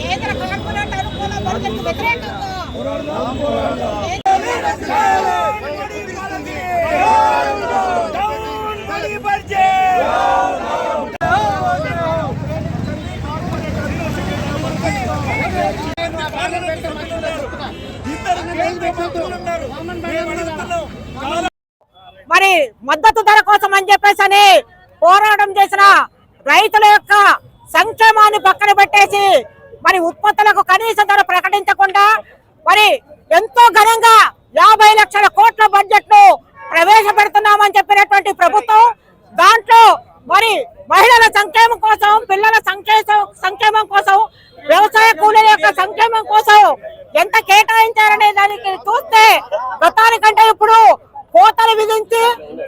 కేంద్ర కార్పొరేట్ అనుకూల వ్యతిరేకంగా మరి మద్దతు ధర కోసం అని చెప్పేసి అని పోరాటం చేసిన రైతుల యొక్క సంక్షేమాన్ని పక్కన పెట్టేసి మరి ఉత్పత్తులకు కనీస ధర ప్రకటించకుండా మరి ఎంతో ఘనంగా యాభై లక్షల కోట్ల బడ్జెట్ను ప్రవేశపెడుతున్నామని చెప్పినటువంటి ప్రభుత్వం దాంట్లో మరి మహిళల సంక్షేమం కోసం పిల్లల సంక్షేమ సంక్షేమం కోసం వ్యవసాయ కూలీల యొక్క సంక్షేమం కోసం దానికి చూస్తే గతానికంటే ఇప్పుడు కోతలు విధించి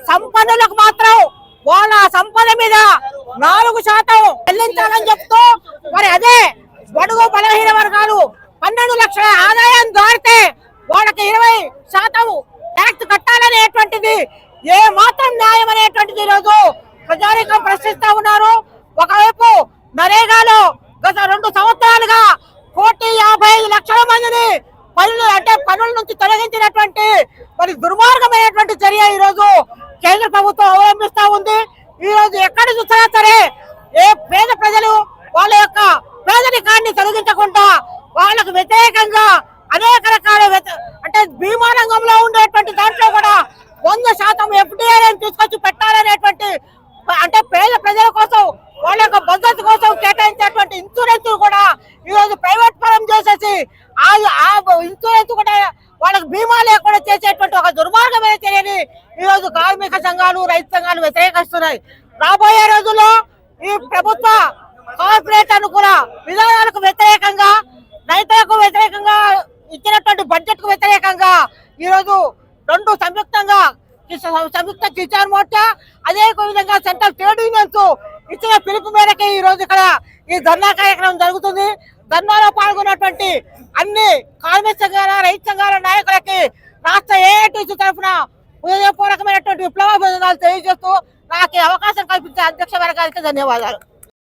సంపన్నులకు మాత్రం వాళ్ళ సంపద మీద నాలుగు శాతం చెల్లించాలని చెప్తూ మరి అదే బడుగు బలహీన వర్గాలు పన్నెండు లక్షల ఆదాయం దారితే వాళ్ళకి ఇరవై శాతం ట్యాక్స్ కట్టాలనేటువంటిది ఏ మాత్రం న్యాయం అనేటువంటిది ఈరోజు ప్రజానికం ప్రశ్నిస్తా ఉన్నారు. ఒకవైపు నరేగాలో గత రెండు సంవత్సరాలుగా చర్య ఈ రోజు కేంద్ర ప్రభుత్వం అవలంబిస్తా ఉంది. ఈ రోజు ఎక్కడ చూసినా సరే ఏ పేద ప్రజలు వాళ్ళ యొక్క పేదరికాన్ని తొలగించకుండా వాళ్ళకు వ్యతిరేకంగా అనేక రకాల అంటే బీమా రంగంలో ఉండేటువంటి దాంట్లో కూడా వంద శాతం ఎఫ్డిఐ తీసుకొచ్చి పెట్టాలనేటువంటి అంటే పేద ప్రజల కోసం వాళ్ళ యొక్క భద్రత కోసం కేటాయించేటువంటి ఇన్సూరెన్స్ కూడా ఈ రోజు ప్రైవేట్ పరం చేసేసి ఆ ఇన్సూరెన్స్ కూడా వాళ్ళకి బీమా లేకుండా చేసేటువంటి ఒక దుర్మార్గం అయితే రోజు కార్మిక సంఘాలు రైతు సంఘాలు వ్యతిరేకిస్తున్నాయి. రాబోయే రోజుల్లో ఈ ప్రభుత్వ కార్పొరేట్ అనుకూల విధానాలకు వ్యతిరేకంగా రైతులకు వ్యతిరేకంగా ఇచ్చినటువంటి బడ్జెట్కు వ్యతిరేకంగా ఈ రోజు రెండు సంయుక్తంగా సంయుక్త కిసాన్ మోర్చా అదే విధంగా సెంట్రల్ ట్రేడ్ యూనియన్స్ ఇచ్చిన పిలుపు మేరకు ఈ రోజు ఇక్కడ ఈ ధర్నా కార్యక్రమం జరుగుతుంది. ధర్నాలో పాల్గొన్నటువంటి అన్ని కార్మిక సంఘాల రైతు సంఘాల నాయకులకి రాష్ట్ర ఏఐటీసీ తరఫున హృదయపూర్వకమైనటువంటి విప్లవ అభినందనలు తెలియజేస్తూ నాకు అవకాశం కల్పించే అధ్యక్ష వర్గానికి ధన్యవాదాలు.